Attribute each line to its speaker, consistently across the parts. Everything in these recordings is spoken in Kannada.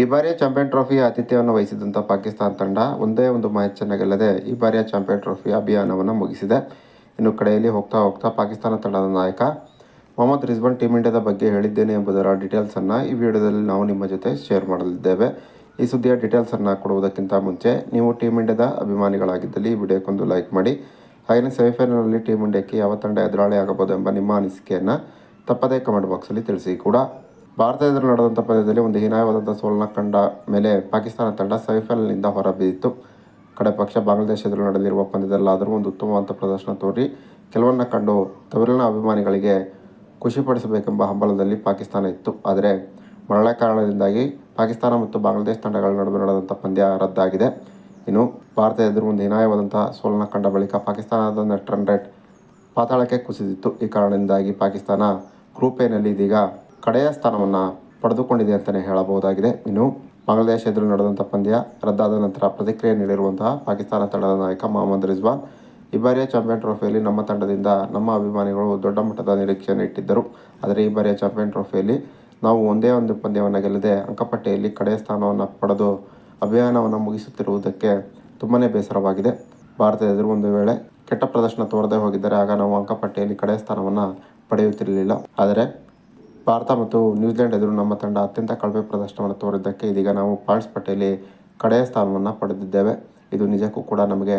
Speaker 1: ಈ ಬಾರಿಯ ಚಾಂಪಿಯನ್ ಟ್ರೋಫಿಯ ಆತಿಥ್ಯವನ್ನು ವಹಿಸಿದಂಥ ಪಾಕಿಸ್ತಾನ ತಂಡ ಒಂದೇ ಒಂದು ಮ್ಯಾಚನ್ನು ಗೆಲ್ಲದೆ ಈ ಬಾರಿಯ ಚಾಂಪಿಯನ್ ಟ್ರೋಫಿಯ ಅಭಿಯಾನವನ್ನು ಮುಗಿಸಿದೆ. ಇನ್ನು ಕಡೆಯಲ್ಲಿ ಹೋಗ್ತಾ ಹೋಗ್ತಾ ಪಾಕಿಸ್ತಾನ ತಂಡದ ನಾಯಕ ಮೊಹಮ್ಮದ್ ರಿಸ್ಬನ್ ಟೀಮ್ ಇಂಡಿಯಾದ ಬಗ್ಗೆ ಹೇಳಿದ್ದೇನೆ ಎಂಬುದರ ಡೀಟೇಲ್ಸನ್ನು ಈ ವಿಡಿಯೋದಲ್ಲಿ ನಾವು ನಿಮ್ಮ ಜೊತೆ ಶೇರ್ ಮಾಡಲಿದ್ದೇವೆ. ಈ ಸುದ್ದಿಯ ಡೀಟೇಲ್ಸನ್ನು ಕೊಡುವುದಕ್ಕಿಂತ ಮುಂಚೆ ನೀವು ಟೀಮ್ ಇಂಡಿಯಾದ ಅಭಿಮಾನಿಗಳಾಗಿದ್ದಲ್ಲಿ ಈ ವಿಡಿಯೋಕ್ಕೊಂದು ಲೈಕ್ ಮಾಡಿ. ಹಾಗೆಯೇ ಸೆಮಿಫೈನಲ್ನಲ್ಲಿ ಟೀಮ್ ಇಂಡಿಯಾಕ್ಕೆ ಯಾವ ತಂಡ ಎದುರಾಳಿ ಆಗಬಹುದು ಎಂಬ ನಿಮ್ಮ ಅನಿಸಿಕೆಯನ್ನು ತಪ್ಪದೇ ಕಮೆಂಟ್ ಬಾಕ್ಸಲ್ಲಿ ತಿಳಿಸಿ ಕೂಡ. ಭಾರತ ಎದುರು ನಡೆದಂಥ ಪಂದ್ಯದಲ್ಲಿ ಒಂದು ಹೀನಾಯವಾದಂಥ ಸೋಲನ್ನ ಕಂಡ ಮೇಲೆ ಪಾಕಿಸ್ತಾನ ತಂಡ ಸೆಮಿಫೈನಲ್ನಿಂದ ಹೊರಬಿದ್ದಿತ್ತು ಕಡೆ ಪಕ್ಷ ಬಾಂಗ್ಲಾದೇಶ ಎದುರು ನಡೆದಿರುವ ಪಂದ್ಯದಲ್ಲಾದರೂ ಒಂದು ಉತ್ತಮವಾದ ಪ್ರದರ್ಶನ ತೋರಿ ಕೆಲವನ್ನ ಕಂಡು ತವರಿನ ಅಭಿಮಾನಿಗಳಿಗೆ ಖುಷಿಪಡಿಸಬೇಕೆಂಬ ಹಂಬಲದಲ್ಲಿ ಪಾಕಿಸ್ತಾನ ಇತ್ತು. ಆದರೆ ಮರಳ ಕಾರಣದಿಂದಾಗಿ ಪಾಕಿಸ್ತಾನ ಮತ್ತು ಬಾಂಗ್ಲಾದೇಶ ತಂಡಗಳ ನಡುವೆ ನಡೆದಂಥ ಪಂದ್ಯ ರದ್ದಾಗಿದೆ. ಇನ್ನು ಭಾರತ ಎದುರು ಒಂದು ಹೀನಾಯವಾದಂಥ ಸೋಲನ್ನ ಕಂಡ ಬಳಿಕ ಪಾಕಿಸ್ತಾನದ ರನ್ ರೇಟ್ ಪಾತಾಳಕ್ಕೆ ಕುಸಿದಿತ್ತು. ಈ ಕಾರಣದಿಂದಾಗಿ ಪಾಕಿಸ್ತಾನ ಗ್ರೂಪ್ ಎನಲ್ಲಿ ಇದೀಗ ಕಡೆಯ ಸ್ಥಾನವನ್ನು ಪಡೆದುಕೊಂಡಿದೆ ಅಂತಲೇ ಹೇಳಬಹುದಾಗಿದೆ. ಇನ್ನು ಬಾಂಗ್ಲಾದೇಶ ಎದುರು ನಡೆದಂಥ ಪಂದ್ಯ ರದ್ದಾದ ನಂತರ ಪ್ರತಿಕ್ರಿಯೆ ನೀಡಿರುವಂತಹ ಪಾಕಿಸ್ತಾನ ತಂಡದ ನಾಯಕ ಮೊಹಮ್ಮದ್ ರಿಜ್ವಾನ್ ಈ ಬಾರಿಯ ಚಾಂಪಿಯನ್ ಟ್ರೋಫಿಯಲ್ಲಿ ನಮ್ಮ ತಂಡದಿಂದ ನಮ್ಮ ಅಭಿಮಾನಿಗಳು ದೊಡ್ಡ ಮಟ್ಟದ ನಿರೀಕ್ಷೆಯನ್ನು ಇಟ್ಟಿದ್ದರು. ಆದರೆ ಈ ಬಾರಿಯ ಚಾಂಪಿಯನ್ ಟ್ರೋಫಿಯಲ್ಲಿ ನಾವು ಒಂದೇ ಒಂದು ಪಂದ್ಯವನ್ನು ಗೆಲ್ಲದೆ ಅಂಕಪಟ್ಟಿಯಲ್ಲಿ ಕಡೆಯ ಸ್ಥಾನವನ್ನು ಪಡೆದು ಅಭಿಯಾನವನ್ನು ಮುಗಿಸುತ್ತಿರುವುದಕ್ಕೆ ತುಂಬಾ ಬೇಸರವಾಗಿದೆ. ಭಾರತ ಎದುರು ಒಂದು ವೇಳೆ ಕೆಟ್ಟ ಪ್ರದರ್ಶನ ತೋರದೆ ಹೋಗಿದ್ದರೆ ಆಗ ನಾವು ಅಂಕಪಟ್ಟಿಯಲ್ಲಿ ಕಡೆಯ ಸ್ಥಾನವನ್ನು ಪಡೆಯುತ್ತಿರಲಿಲ್ಲ. ಆದರೆ ಭಾರತ ಮತ್ತು ನ್ಯೂಜಿಲೆಂಡ್ ಎದುರು ನಮ್ಮ ತಂಡ ಅತ್ಯಂತ ಕಳಪೆ ಪ್ರದರ್ಶನವನ್ನು ತೋರಿದ್ದಕ್ಕೆ ಇದೀಗ ನಾವು ಪಾಯಿಂಟ್ಸ್ ಪಟ್ಟಿಯಲ್ಲಿ ಕಡೆಯ ಸ್ಥಾನವನ್ನು ಪಡೆದಿದ್ದೇವೆ. ಇದು ನಿಜಕ್ಕೂ ಕೂಡ ನಮಗೆ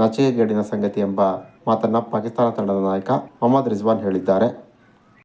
Speaker 1: ನಾಚಿಕೆಗೇಡಿನ ಸಂಗತಿ ಎಂಬ ಮಾತನ್ನು ಪಾಕಿಸ್ತಾನ ತಂಡದ ನಾಯಕ ಮೊಹಮ್ಮದ್ ರಿಜ್ವಾನ್ ಹೇಳಿದ್ದಾರೆ.